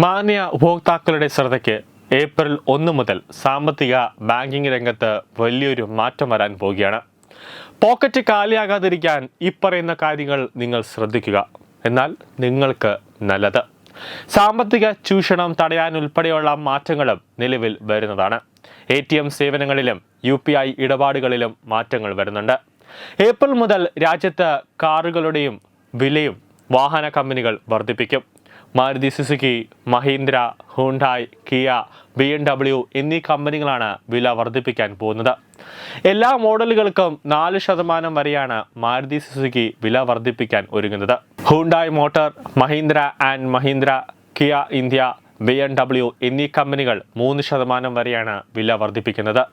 മാന്യ ഉപഭോക്താക്കളുടെ ശ്രദ്ധയ്ക്ക് ഏപ്രിൽ ഒന്ന് മുതൽ സാമ്പത്തിക ബാങ്കിംഗ് രംഗത്ത് വലിയൊരു മാറ്റം വരാൻ പോവുകയാണ്. പോക്കറ്റ് കാലിയാകാതിരിക്കാൻ ഈ പറയുന്ന കാര്യങ്ങൾ നിങ്ങൾ ശ്രദ്ധിക്കുക. എന്നാൽ നിങ്ങൾക്ക് നല്ലത്. സാമ്പത്തിക ചൂഷണം തടയാൻ ഉൾപ്പെടെയുള്ള മാറ്റങ്ങളും നിലവിൽ വരുന്നതാണ്. എ ടി എം സേവനങ്ങളിലും യു പി ഐ ഇടപാടുകളിലും മാറ്റങ്ങൾ വരുന്നുണ്ട്. ഏപ്രിൽ മുതൽ രാജ്യത്ത് കാറുകളുടെയും വിലയും വാഹന കമ്പനികൾ വർദ്ധിപ്പിക്കും. Maruti Suzuki Mahindra Hyundai Kia B M W എന്നീ കമ്പനികളാണ് വില വർദ്ധിപ്പിക്കാൻ പോകുന്നത്. എല്ലാ മോഡലുകൾക്കും നാല് ശതമാനം വരെയാണ് മാരുതി സുസുക്കി വില വർദ്ധിപ്പിക്കാൻ ഒരുങ്ങുന്നത്. Hyundai motor Mahindra and Mahindra Kia India B M W എന്നീ കമ്പനികൾ മൂന്ന് ശതമാനം വരെയാണ് വില വർദ്ധിപ്പിക്കുന്നത്.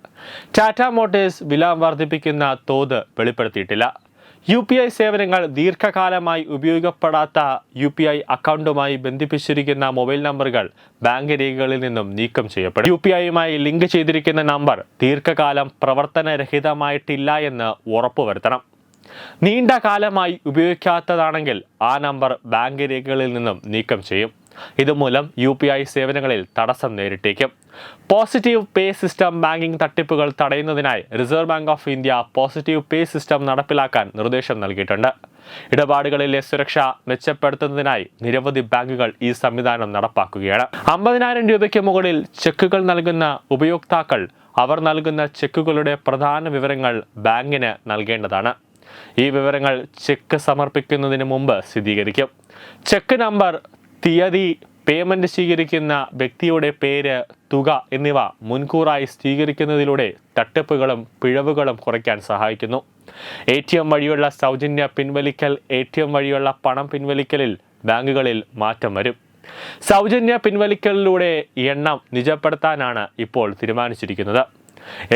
ടാറ്റ മോട്ടേഴ്സ് വില വർദ്ധിപ്പിക്കുന്ന തോത് വെളിപ്പെടുത്തിയിട്ടില്ല. യു പി ഐ സേവനങ്ങൾ ദീർഘകാലമായി ഉപയോഗപ്പെടാത്ത യു പി ഐ അക്കൗണ്ടുമായി ബന്ധിപ്പിച്ചിരിക്കുന്ന മൊബൈൽ നമ്പറുകൾ ബാങ്ക് രേഖകളിൽ നിന്നും നീക്കം ചെയ്യപ്പെടും. യു പി ഐയുമായി ലിങ്ക് ചെയ്തിരിക്കുന്ന നമ്പർ ദീർഘകാലം പ്രവർത്തനരഹിതമായിട്ടില്ല എന്ന് ഉറപ്പുവരുത്തണം. നീണ്ട കാലമായി ഉപയോഗിക്കാത്തതാണെങ്കിൽ ആ നമ്പർ ബാങ്ക് രേഖകളിൽ നിന്നും നീക്കം ചെയ്യും. ഇതുമൂലം യു പി ഐ സേവനങ്ങളിൽ തടസ്സം നേരിട്ടേക്കും. പോസിറ്റീവ് പേ സിസ്റ്റം ബാങ്കിംഗ് തട്ടിപ്പുകൾ തടയുന്നതിനായി Reserve Bank of India positive pay system നടപ്പിലാക്കാൻ നിർദ്ദേശം നൽകിയിട്ടുണ്ട്. ഇടപാടുകളിലെ സുരക്ഷ മെച്ചപ്പെടുത്തുന്നതിനായി നിരവധി ബാങ്കുകൾ ഈ സംവിധാനം നടപ്പാക്കുകയാണ്. അമ്പതിനായിരം രൂപയ്ക്ക് മുകളിൽ ചെക്കുകൾ നൽകുന്ന ഉപയോക്താക്കൾ അവർ നൽകുന്ന ചെക്കുകളുടെ പ്രധാന വിവരങ്ങൾ ബാങ്കിന് നൽകേണ്ടതാണ്. ഈ വിവരങ്ങൾ ചെക്ക് സമർപ്പിക്കുന്നതിന് മുമ്പ് സ്ഥിരീകരിക്കും. ചെക്ക് നമ്പർ തീയതി പേയ്മെന്റ് സ്വീകരിക്കുന്ന വ്യക്തിയുടെ പേര് തുക എന്നിവ മുൻകൂറായി സ്വീകരിക്കുന്നതിലൂടെ തട്ടിപ്പുകളും പിഴവുകളും കുറയ്ക്കാൻ സഹായിക്കുന്നു. എ ടി എം വഴിയുള്ള സൗജന്യ പിൻവലിക്കൽ എ ടി എം വഴിയുള്ള പണം പിൻവലിക്കലിൽ ബാങ്കുകളിൽ മാറ്റം വരും. സൗജന്യ പിൻവലിക്കലിലൂടെ എണ്ണം നിജപ്പെടുത്താനാണ് ഇപ്പോൾ തീരുമാനിച്ചിരിക്കുന്നത്.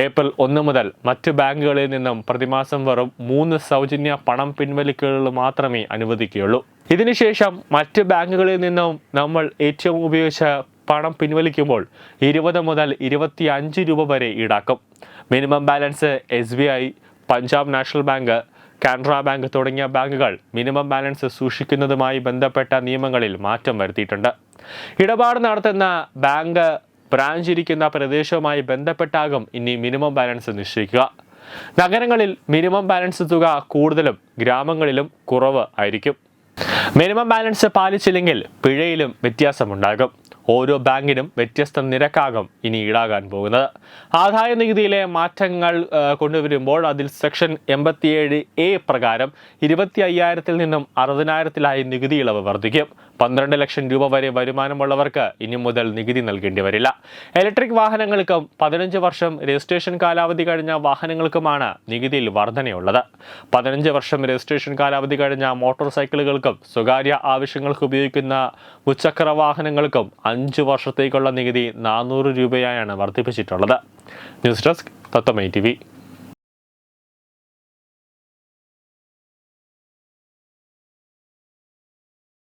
ഏപ്രിൽ ഒന്ന് മുതൽ മറ്റ് ബാങ്കുകളിൽ നിന്നും പ്രതിമാസം വെറും മൂന്ന് സൗജന്യ പണം പിൻവലിക്കലുകൾ മാത്രമേ അനുവദിക്കുകയുള്ളൂ. ഇതിനുശേഷം മറ്റ് ബാങ്കുകളിൽ നിന്നും നമ്മൾ ഏറ്റവും ഉപയോഗിച്ച പണം പിൻവലിക്കുമ്പോൾ ഇരുപത് മുതൽ ഇരുപത്തി അഞ്ച് രൂപ വരെ ഈടാക്കും. Minimum balance S B I Punjab National Bank Canara Bank തുടങ്ങിയ ബാങ്കുകൾ മിനിമം ബാലൻസ് സൂക്ഷിക്കുന്നതുമായി ബന്ധപ്പെട്ട നിയമങ്ങളിൽ മാറ്റം വരുത്തിയിട്ടുണ്ട്. ഇടപാട് നടത്തുന്ന ബാങ്ക് ബ്രാഞ്ച് ഇരിക്കുന്ന പ്രദേശവുമായി ബന്ധപ്പെട്ടാകും ഇനി മിനിമം ബാലൻസ് നിശ്ചയിക്കുക. നഗരങ്ങളിൽ മിനിമം ബാലൻസ് തുക കൂടുതലും ഗ്രാമങ്ങളിലും കുറവ് ആയിരിക്കും. മിനിമം ബാലൻസ് പാലിച്ചില്ലെങ്കിൽ പിഴയിലും വ്യത്യാസമുണ്ടാകും. ഓരോ ബാങ്കിനും വ്യത്യസ്ത നിരക്കാകും ഇനി ഈടാകാൻ പോകുന്നത്. ആദായ നികുതിയിലെ മാറ്റങ്ങൾ കൊണ്ടുവരുമ്പോൾ അതിൽ സെക്ഷൻ എൺപത്തിയേഴ് എ പ്രകാരം ഇരുപത്തി അയ്യായിരത്തിൽ നിന്നും അറുപതിനായിരത്തിലായി നികുതി ഇളവ് വർദ്ധിക്കും. പന്ത്രണ്ട് ലക്ഷം രൂപ വരെ വരുമാനമുള്ളവർക്ക് ഇനി മുതൽ നികുതി നൽകേണ്ടി വരില്ല. ഇലക്ട്രിക് വാഹനങ്ങൾക്കും പതിനഞ്ച് വർഷം രജിസ്ട്രേഷൻ കാലാവധി കഴിഞ്ഞ വാഹനങ്ങൾക്കുമാണ് നികുതിയിൽ വർധനയുള്ളത്. പതിനഞ്ച് വർഷം രജിസ്ട്രേഷൻ കാലാവധി കഴിഞ്ഞ മോട്ടോർ സൈക്കിളുകൾക്കും സ്വകാര്യ ആവശ്യങ്ങൾക്ക് ഉപയോഗിക്കുന്ന മുച്ചക്ര വാഹനങ്ങൾക്കും അഞ്ച് വർഷത്തേക്കുള്ള നികുതി നാനൂറ് രൂപയായാണ് വർദ്ധിപ്പിച്ചിട്ടുള്ളത്. ന്യൂസ് ഡെസ്ക് തത്തമൈ ടി